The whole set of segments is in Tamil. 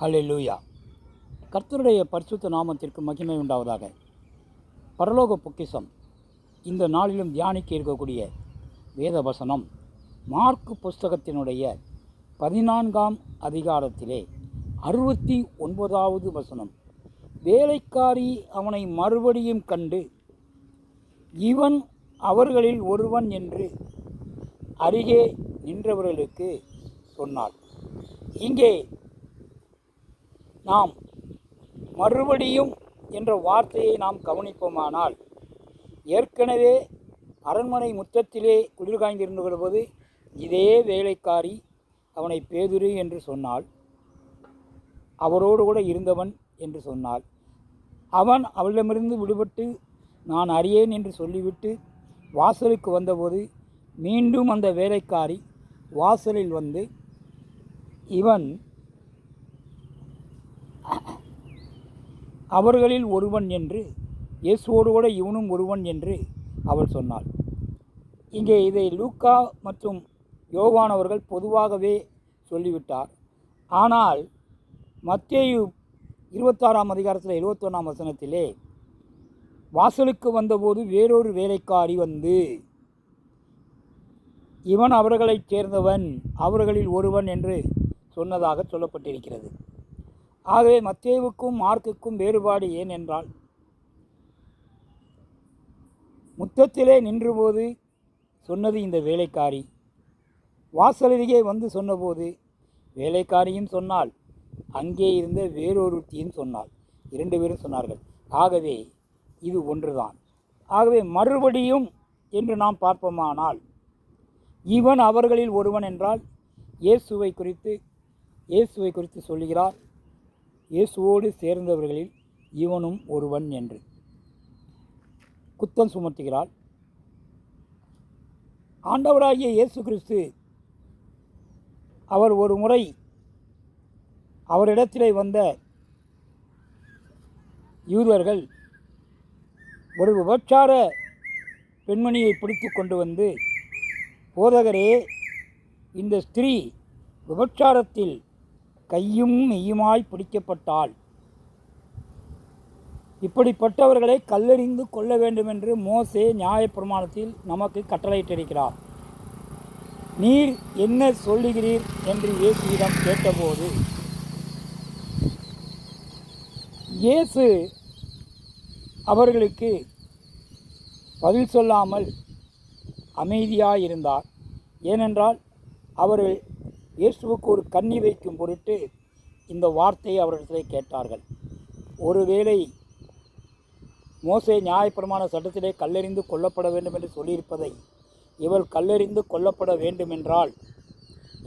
ஹalleluya. கர்த்தருடைய பரிசுத்த நாமத்திற்கு மகிமை உண்டாவதாக. பரலோக பொக்கிஷம். இந்த நாளிலும் தியானிக்க இருக்கக்கூடிய வேத வசனம் மார்க்கு புஸ்தகத்தினுடைய பதினான்காம் அதிகாரத்திலே அறுபத்தி ஒன்பதாவது வசனம். வேலைக்காரி அவனை மறுபடியும் கண்டு இவன் அவர்களில் ஒருவன் என்று அருகே நின்றவர்களுக்கு சொன்னார் இங்கே நாம் மறுபடியும் என்ற வார்த்தையை நாம் கவனிப்போமானால் ஏற்கனவே அரண்மனை முற்றத்திலே குளிர் காய்ந்திருந்த போது இதே வேலைக்காரி அவனை பேதுரு என்று சொன்னாள். அவரோடு கூட இருந்தவன் என்று சொன்னாள். அவன் அவளிடமிருந்து விடுபட்டு நான் அறியேன் என்று சொல்லிவிட்டு வாசலுக்கு வந்தபோது மீண்டும் அந்த வேலைக்காரி வாசலில் வந்து இவன் அவர்களில் ஒருவன் என்று இயேசுவோடு கூட இவனும் ஒருவன் என்று அவள் சொன்னாள். இங்கே இதை லூக்கா மற்றும் யோவான் அவர்கள் பொதுவாகவே சொல்லிவிட்டார். ஆனால் மத்தேயு இருபத்தாறாம் அதிகாரத்தில் இருபத்தொன்னாம் வசனத்திலே வாசலுக்கு வந்தபோது வேறொரு வேலைக்காரி வந்து இவன் அவர்களைச் சேர்ந்தவன் அவர்களில் ஒருவன் என்று சொன்னதாக சொல்லப்பட்டிருக்கிறது. ஆகவே மத்தேவுக்கும் மார்க்குக்கும் வேறுபாடு ஏன் என்றால் முத்தத்திலே நின்றபோது சொன்னது இந்த வேலைக்காரி. வாசலருகே வந்து சொன்னபோது வேலைக்காரியும் சொன்னால் அங்கே இருந்த வேறொருத்தியும் சொன்னால் இரண்டு பேரும் சொன்னார்கள் ஆகவே இது ஒன்றுதான். ஆகவே மறுபடியும் என்று நாம் பார்ப்போமானால் இவன் அவர்களில் ஒருவன் என்றால் இயேசுவை குறித்து இயேசுவை குறித்து சொல்கிறார் இயேசுவோடு சேர்ந்தவர்களில் இவனும் ஒருவன் என்று. குத்தம் சுமத்துகிறாள். ஆண்டவராகிய இயேசு கிறிஸ்து அவர் ஒரு முறை அவரிடத்திலே வந்த யூதர்கள் ஒரு விபச்சார பெண்மணியை பிடித்து கொண்டு வந்து போதகரே இந்த ஸ்திரீ விபச்சாரத்தில் கையும் மெய்யுமாய் பிடிக்கப்பட்டால் இப்படிப்பட்டவர்களை கல்லெறிந்து கொள்ள வேண்டும் என்று மோசே நியாயப்பிரமாணத்தில் நமக்கு கட்டளையிட்டிருக்கிறார். நீர் என்ன சொல்லுகிறீர்? என்று இயேசுவிடம் கேட்டபோது இயேசு அவர்களுக்கு பதில் சொல்லாமல் அமைதியாக இருந்தார் ஏனென்றால் அவர்கள் இயேசுவுக்கு ஒரு கண்ணி வைக்கும் பொருட்டு இந்த வார்த்தையை அவரிடத்திலே கேட்டார்கள். ஒருவேளை மோசே நியாயப்பிரமாண சட்டத்திலே கல்லெறிந்து கொல்லப்பட வேண்டும் என்று சொல்லியிருப்பதை இவள் கல்லெறிந்து கொல்லப்பட வேண்டுமென்றால்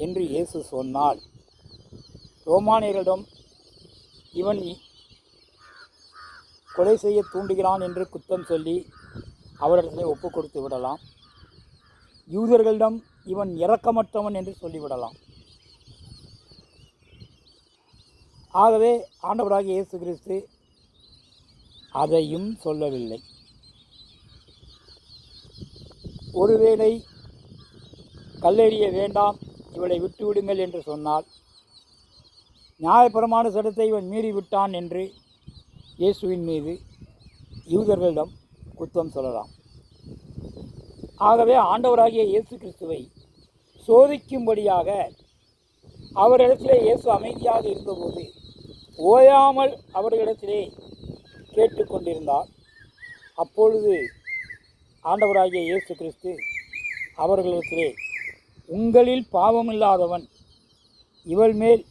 என்று இயேசு சொன்னால் ரோமானியர்களிடம் இவன் கொலை செய்ய தூண்டுகிறான் என்று குத்தம் சொல்லி அவரிடத்திலே ஒப்பு கொடுத்து விடலாம். யூதர்களிடம் இவன் இரக்கமற்றவன் என்று சொல்லிவிடலாம். ஆகவே ஆண்டவராகிய இயேசு கிறிஸ்து அதையும் சொல்லவில்லை. ஒருவேளை கல்லெறிய வேண்டாம் இவளை விட்டுவிடுங்கள் என்று சொன்னால் நியாயப்பிரமாண சட்டத்தை இவன் மீறிவிட்டான் என்று இயேசுவின் மீது யூதர்களிடம் குத்தம் சொல்லலாம். ஆகவே ஆண்டவராகிய இயேசு கிறிஸ்துவை சோதிக்கும்படியாக அவரிடத்தில் இயேசு அமைதியாக இருந்தபோது ஓயாமல் அவர்களிடத்திலே கேட்டுக்கொண்டிருந்தார். அப்பொழுது ஆண்டவராகிய இயேசு கிறிஸ்து அவர்களிடத்திலே உங்களில் பாவமில்லாதவன் இவள் மேல்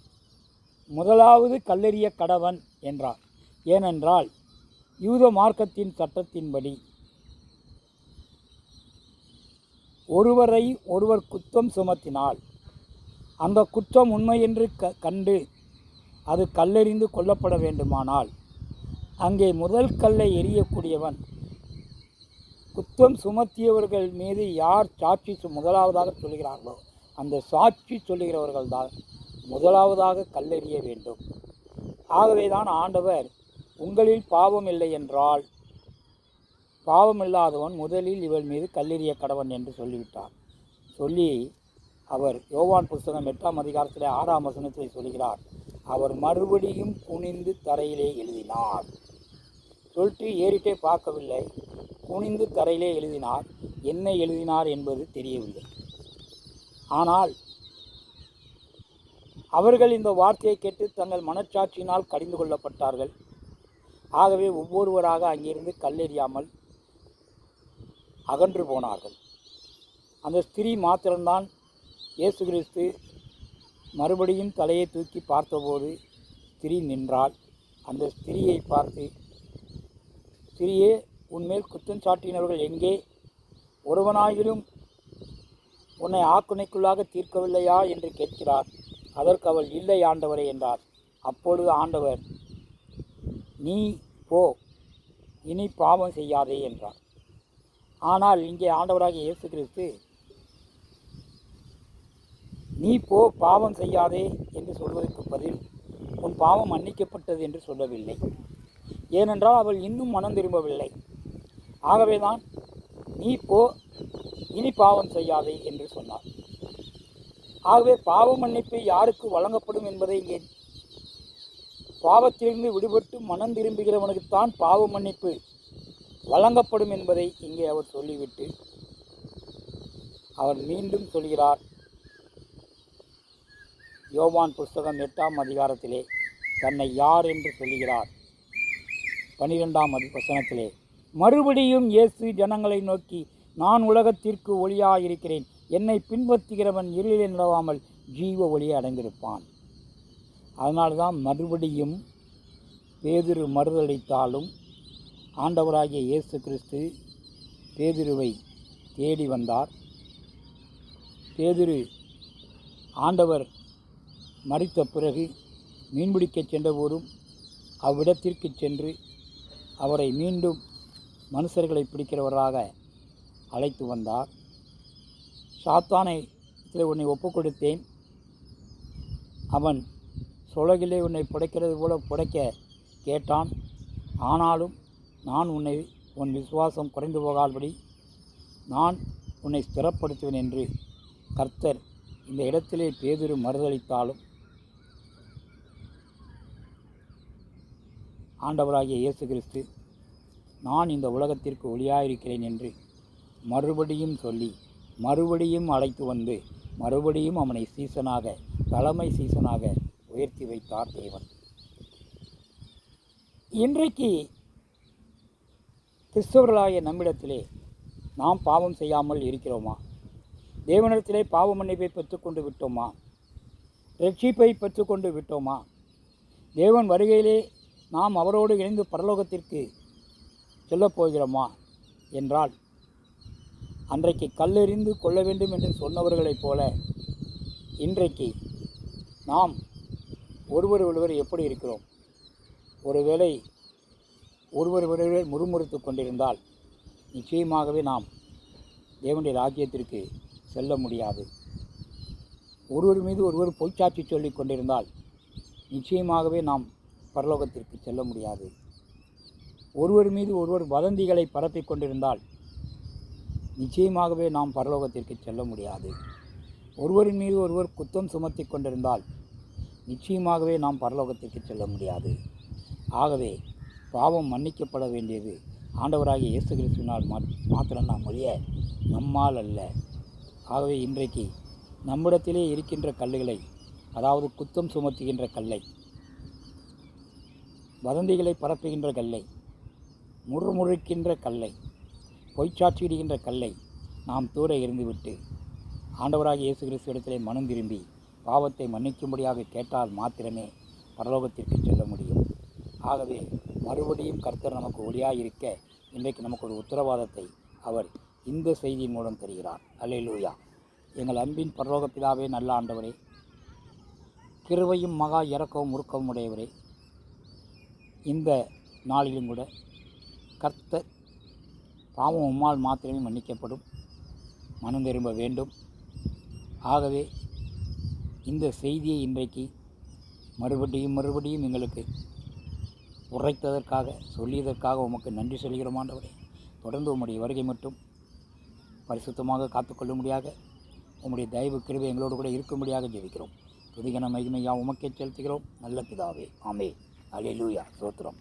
முதலாவது கல்லெறிய கடவன் என்றார். ஏனென்றால் யூத மார்க்கத்தின் சட்டத்தின்படி ஒருவரை ஒருவர் குற்றம் சுமத்தினால் அந்த குற்றம் உண்மை என்று க கண்டு அது கல்லெறிந்து கொல்லப்பட வேண்டுமானால். அங்கே முதல் கல்லை எரியக்கூடியவன் குத்தம் சுமத்தியவர்கள் மீது யார் சாட்சி சு- முதலாவதாக சொல்கிறார்களோ அந்த சாட்சி சொல்லுகிறவர்கள் தான் முதலாவதாக கல்லெறிய வேண்டும். ஆகவே தான் ஆண்டவர் உங்களில் பாவம் இல்லை என்றால் பாவம் இல்லாதவன் முதலில் இவள் மீது கல்லெறிய கடவன் என்று சொல்லிவிட்டார். சொல்லி அவர் யோவான் புஸ்தகம் எட்டாம் அதிகாரத்தில் ஆறாம் வசனத்தை சொல்கிறார். அவர் மறுபடியும் குனிந்து தரையிலே எழுதினார். சொல்லிட்டு ஏறிட்டே பார்க்கவில்லை. குனிந்து தரையிலே எழுதினார். என்ன எழுதினார் என்பது தெரியவில்லை. ஆனால் அவர்கள் இந்த வார்த்தையை கேட்டு தங்கள் மனச்சாட்சியினால் கடிந்து கொள்ளப்பட்டார்கள். ஆகவே ஒவ்வொருவராக அங்கிருந்து கல்லெறியாமல் அகன்று போனார்கள். அந்த ஸ்திரீ மாத்திரம்தான் இயேசு கிறிஸ்து மறுபடியும் தலையை தூக்கி பார்த்தபோது ஸ்திரீ நின்றாள். அந்த ஸ்திரீயை பார்த்து ஸ்திரியே உன்மேல் குற்றம் சாட்டினவர்கள் எங்கே? ஒருவனாயிலும் உன்னை ஆக்குனைக்குள்ளாக தீர்க்கவில்லையா? என்று கேட்கிறார். அதற்கு அவள் இல்லை ஆண்டவரே என்றார். அப்பொழுது ஆண்டவர் நீ போ இனி பாவம் செய்யாதே என்றார். ஆனால் இங்கே ஆண்டவராக இயேசு கிறிஸ்து நீ போ பாவம் செய்யாதே என்று சொல்வதற்கு பதில் உன் பாவம் மன்னிக்கப்பட்டது என்று சொல்லவில்லை. ஏனென்றால் அவள் இன்னும் மனம் திரும்பவில்லை. ஆகவேதான் நீ போ இனி பாவம் செய்யாதே என்று சொன்னார் ஆகவே பாவ மன்னிப்பு யாருக்கு வழங்கப்படும் என்பதை இங்கே பாவத்திலிருந்து விடுபட்டு மனம் திரும்புகிறவனுக்குத்தான் பாவ மன்னிப்பு வழங்கப்படும் என்பதை இங்கே அவர் சொல்லிவிட்டு அவர் மீண்டும் சொல்கிறார் யோவான் புஸ்தகம் எட்டாம் அதிகாரத்திலே தன்னை யார் என்று சொல்லுகிறார்? பனிரெண்டாம் அதிவசனத்திலே மறுபடியும் இயேசு ஜனங்களை நோக்கி நான் உலகத்திற்கு ஒளியாயிருக்கிறேன் என்னை பின்பற்றுகிறவன் இருளில் நிலவாமல் ஜீவ ஒளியை அடைந்திருப்பான். அதனால்தான் மறுபடியும் பேதிரு மறுதளித்தாலும் ஆண்டவராகிய இயேசு கிறிஸ்து பேதிருவை தேடி வந்தார். பேதிரு ஆண்டவர் மறித்த பிறகு மீன்பிடிக்கச் சென்றபோதும் அவ்விடத்திற்கு சென்று அவரை மீண்டும் மனுஷர்களை பிடிக்கிறவராக அழைத்து வந்தார். சாத்தானை இதில் உன்னை ஒப்புக் கொடுத்தேன். அவன் சுலகிலே உன்னை புடைக்கிறது போல புடைக்க கேட்டான். ஆனாலும் நான் உன்னை உன் விசுவாசம் குறைந்து போகாதபடி நான் உன்னை ஸ்திரப்படுத்துவேன் என்று கர்த்தர் இந்த இடத்திலே பேதொரு மறுதளித்தாலும் ஆண்டவராகிய இயேசு கிறிஸ்து நான் இந்த உலகத்திற்கு ஒளியாயிருக்கிறேன் என்று மறுபடியும் சொல்லி மறுபடியும் அழைத்து வந்து மறுபடியும் அவனை சீசனாக தலைமை சீசனாக உயர்த்தி வைத்தார் தேவன். இன்றைக்கு கிறிஸ்தவர்களாகிய நம்மிடத்திலே நாம் பாவம் செய்யாமல் இருக்கிறோமா? தேவனிடத்திலே பாவ மன்னிப்பை பெற்றுக்கொண்டு விட்டோமா? ரட்சிப்பை பெற்றுக்கொண்டு விட்டோமா? தேவன் வருகையிலே நாம் அவரோடு இணைந்து பரலோகத்திற்கு செல்லப் போகிறோமா என்றால் அன்றைக்கு கல்லெறிந்து கொள்ள வேண்டும் என்று சொன்னவர்களைப் போல இன்றைக்கு நாம் ஒருவர் ஒருவர் எப்படி இருக்கிறோம்? ஒருவேளை ஒருவர் ஒருவர் முறுமுறுத்து கொண்டிருந்தால் நிச்சயமாகவே நாம் தேவனுடைய ராஜ்யத்திற்கு செல்ல முடியாது. ஒருவர் மீது ஒருவர் பொய்ச்சாட்சி சொல்லிக் கொண்டிருந்தால் நிச்சயமாகவே நாம் பரலோகத்திற்கு செல்ல முடியாது. ஒருவர் மீது ஒருவர் வதந்திகளை பரப்பிக் கொண்டிருந்தால் நிச்சயமாகவே நாம் பரலோகத்திற்கு செல்ல முடியாது. ஒருவரின் மீது ஒருவர் குத்தம் சுமத்தி கொண்டிருந்தால் நிச்சயமாகவே நாம் பரலோகத்திற்கு செல்ல முடியாது. ஆகவே பாவம் மன்னிக்கப்பட வேண்டியது ஆண்டவராகிய இயேசு கிறிஸ்துவினால் மாத்- மாத்திரம் நாம் ஒழிய நம்மால் அல்ல. ஆகவே இன்றைக்கு நம்மிடத்திலே இருக்கின்ற கல்லுகளை அதாவது குத்தம் சுமத்துகின்ற கல்லை வதந்திகளை பரப்புகின்ற கல்லை முறுமுறுக்கின்ற கல்லை பொய்ச்சாட்சியிடுகின்ற கல்லை நாம் தூர எறிந்துவிட்டு ஆண்டவராக இயேசு கிறிஸ்துவிடத்திலே மனம் திரும்பி பாவத்தை மன்னிக்கும்படியாக கேட்டால் மாத்திரமே பரலோகத்திற்கு செல்ல முடியும். ஆகவே மறுபடியும் கர்த்தர் நமக்கு ஒளியாக இருக்க இன்றைக்கு நமக்கு ஒரு உத்தரவாதத்தை அவர் இந்த செய்தியின் மூலம் தருகிறார். அல்லேலூயா. எங்கள் அன்பின் பரலோக பிதாவே நல்ல ஆண்டவரே கிருவையும் மகா இறக்கவும் உருக்கவும் உடையவரே இந்த நாளிலும் கூட கர்த்தர் பாவம் உம்மால் மாத்திரமே மன்னிக்கப்படும். மனம் திரும்ப வேண்டும். ஆகவே இந்த செய்தியை இன்றைக்கு மறுபடியும் மறுபடியும் எங்களுக்கு உரைத்ததற்காக சொல்லியதற்காக உமக்கு நன்றி சொல்கிறோம் ஆண்டவரே. தொடர்ந்து உம்முடைய வருகை மட்டும் பரிசுத்தமாக காத்துக்கொள்ளும்படியாக உம்முடைய தயவு கிருவை எங்களோடு கூட இருக்கும்படியாக ஜெபிக்கிறோம். துதிகன மகிமையாக உமக்கே செலுத்துகிறோம். நல்ல பிதாவே. ஆமே அல்லேலூயா சோத்திரம்